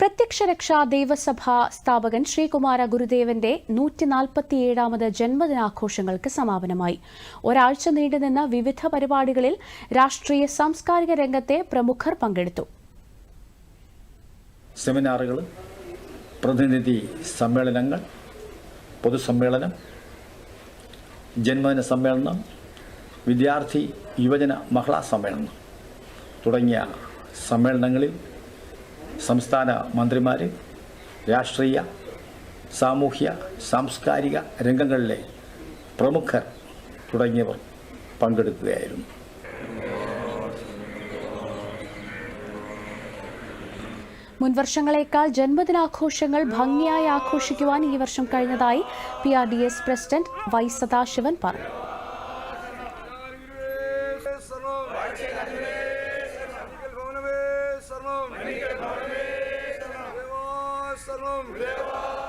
പ്രത്യക്ഷ രക്ഷാ ദേവസഭ സ്ഥാപകൻ ശ്രീകുമാര ഗുരുദേവന്റെ നൂറ്റിനാൽപ്പത്തിയേഴാമത് ജന്മദിനാഘോഷങ്ങൾക്ക് സമാപനമായി. ഒരാഴ്ച നീണ്ടുനിന്ന വിവിധ പരിപാടികളിൽ രാഷ്ട്രീയ സാംസ്കാരിക രംഗത്തെ പ്രമുഖർ പങ്കെടുത്തു. സെമിനാറുകൾ പ്രതിനിധി സമ്മേളനങ്ങൾ പൊതുസമ്മേളനം ജന്മദിന സമ്മേളനം വിദ്യാർത്ഥി യുവജന മഹിളാ സമ്മേളനം തുടങ്ങിയ സമ്മേളനങ്ങളിൽ സംസ്ഥാന മന്ത്രിമാർ രാഷ്ട്രീയ സാമൂഹ്യ സാംസ്കാരിക രംഗങ്ങളിലെ പ്രമുഖർ തുടങ്ങിയവർ പങ്കെടുക്കുകയായിരുന്നു. മുൻവർഷങ്ങളേക്കാൾ ജന്മദിനാഘോഷങ്ങൾ ഭംഗിയായി ആഘോഷിക്കുവാൻ ഈ വർഷം കഴിഞ്ഞതായി P R D S president Y Sadasivan പറഞ്ഞു. the Krishna.